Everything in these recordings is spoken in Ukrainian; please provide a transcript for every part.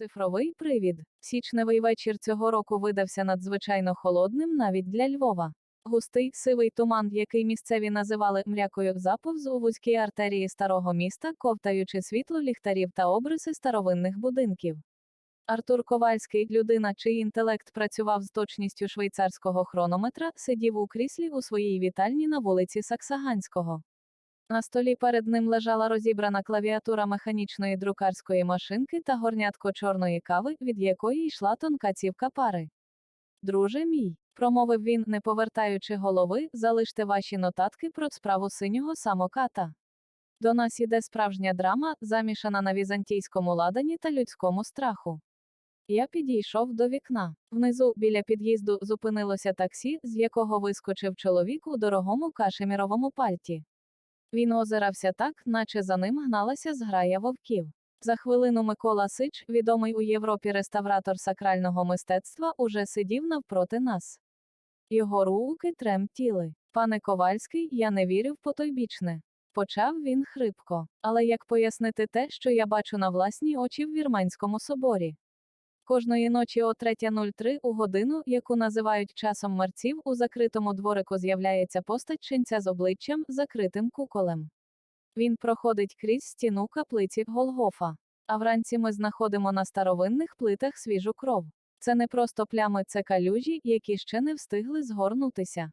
Цифровий привід. Січневий вечір цього року видався надзвичайно холодним навіть для Львова. Густий сивий туман, який місцеві називали мрякою, заповз у вузькій артерії старого міста, ковтаючи світло ліхтарів та обриси старовинних будинків. Артур Ковальський, людина, чий інтелект працював з точністю швейцарського хронометра, сидів у кріслі у своїй вітальні на вулиці Саксаганського. На столі перед ним лежала розібрана клавіатура механічної друкарської машинки та горнятко чорної кави, від якої йшла тонка цівка пари. Друже мій, промовив він, не повертаючи голови, залиште ваші нотатки про справу синього самоката. До нас іде справжня драма, замішана на візантійському ладані та людському страху. Я підійшов до вікна. Внизу, біля під'їзду, зупинилося таксі, з якого вискочив чоловік у дорогому кашеміровому пальті. Він озирався так, наче за ним гналася зграя вовків. За хвилину Микола Сич, відомий у Європі реставратор сакрального мистецтва, уже сидів навпроти нас. Його руки тремтіли. Пане Ковальський, я не вірив потойбічне. Почав він хрипко. Але як пояснити те, що я бачу на власні очі в Вірменському соборі? Кожної ночі о 3.03 у годину, яку називають часом мерців, у закритому дворику з'являється постать ченця з обличчям, закритим куколем. Він проходить крізь стіну каплиці Голгофа. А вранці ми знаходимо на старовинних плитах свіжу кров. Це не просто плями, це калюжі, які ще не встигли згорнутися.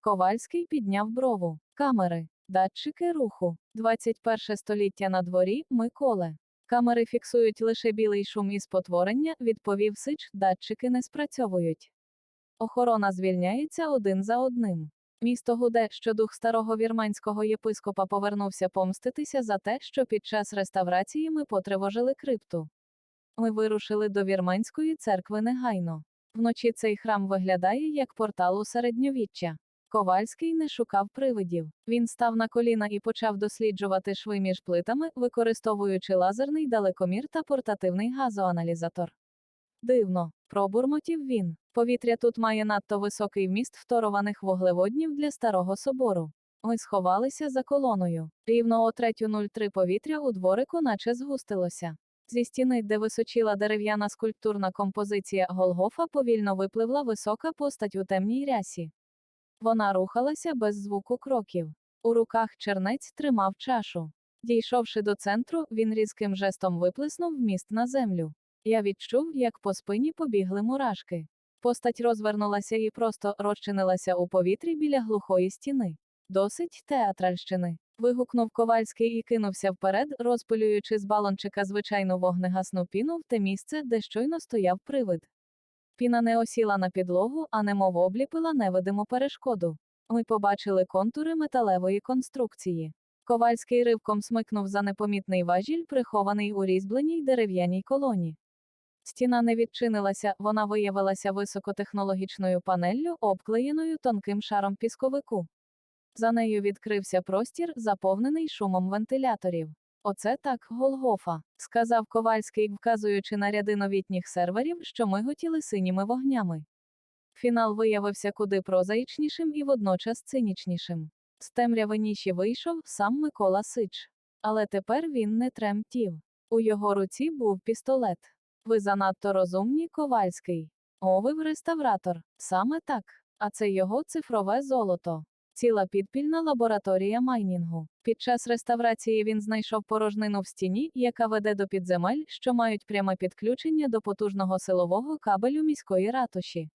Ковальський підняв брову. Камери, датчики руху. 21 століття на дворі, Миколе. Камери фіксують лише білий шум із потворення, відповів Сич, датчики не спрацьовують. Охорона звільняється один за одним. Місто гуде, що дух старого вірманського єпископа повернувся помститися за те, що під час реставрації ми потривожили крипту. Ми вирушили до вірманської церкви негайно. Вночі цей храм виглядає як портал у середньовіччя. Ковальський не шукав привидів. Він став на коліна і почав досліджувати шви між плитами, використовуючи лазерний далекомір та портативний газоаналізатор. Дивно, пробурмотів він. Повітря тут має надто високий вміст второваних вуглеводнів для старого собору. Ми сховалися за колоною. Рівно о 3.03 повітря у дворику наче згустилося. Зі стіни, де височила дерев'яна скульптурна композиція Голгофа, повільно випливла висока постать у темній рясі. Вона рухалася без звуку кроків. У руках чернець тримав чашу. Дійшовши до центру, він різким жестом виплеснув міст на землю. Я відчув, як по спині побігли мурашки. Постать розвернулася і просто розчинилася у повітрі біля глухої стіни. Досить театральщини. Вигукнув Ковальський і кинувся вперед, розпилюючи з балончика звичайну вогнегасну піну в те місце, де щойно стояв привид. Піна не осіла на підлогу, а немов обліпила невидиму перешкоду. Ми побачили контури металевої конструкції. Ковальський ривком смикнув за непомітний важіль, прихований у різьбленій дерев'яній колоні. Стіна не відчинилася, вона виявилася високотехнологічною панеллю, обклеєною тонким шаром пісковику. За нею відкрився простір, заповнений шумом вентиляторів. Оце так, Голгофа, сказав Ковальський, вказуючи на ряди новітніх серверів, що миготіли синіми вогнями. Фінал виявився куди прозаїчнішим і водночас цинічнішим. З темряви ніші вийшов сам Микола Сич. Але тепер він не тремтів. У його руці був пістолет. Ви занадто розумні, Ковальський. Овив реставратор. Саме так. А це його цифрове золото. Ціла підпільна лабораторія майнінгу. Під час реставрації він знайшов порожнину в стіні, яка веде до підземель, що мають пряме підключення до потужного силового кабелю міської ратуші.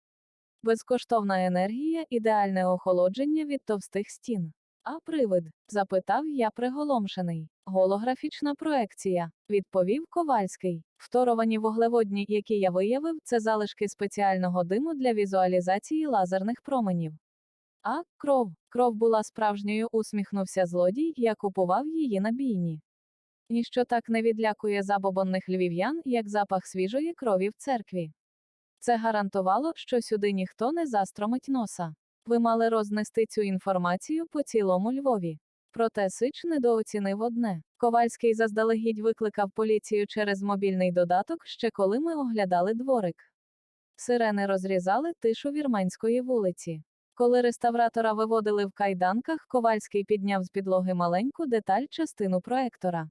Безкоштовна енергія, ідеальне охолодження від товстих стін. А привид? запитав я приголомшений. Голографічна проекція, відповів Ковальський. Второвані вуглеводні, які я виявив, це залишки спеціального диму для візуалізації лазерних променів. А, кров. Кров була справжньою, усміхнувся злодій, я купував її на бійні. Ніщо так не відлякує забобонних львів'ян, як запах свіжої крові в церкві. Це гарантувало, що сюди ніхто не застромить носа. Ви мали рознести цю інформацію по цілому Львові. Проте Сич недооцінив одне. Ковальський заздалегідь викликав поліцію через мобільний додаток, ще коли ми оглядали дворик. Сирени розрізали тишу вірменської вулиці. Коли реставратора виводили в кайданках, Ковальський підняв з підлоги маленьку деталь частину проектора.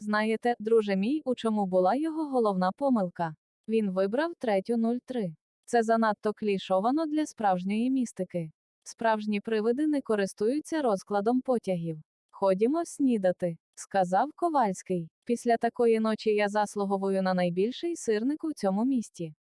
Знаєте, друже мій, у чому була його головна помилка? Він вибрав третю 03. Це занадто клішовано для справжньої містики. Справжні привиди не користуються розкладом потягів. Ходімо снідати, сказав Ковальський. Після такої ночі я заслуговую на найбільший сирник у цьому місті.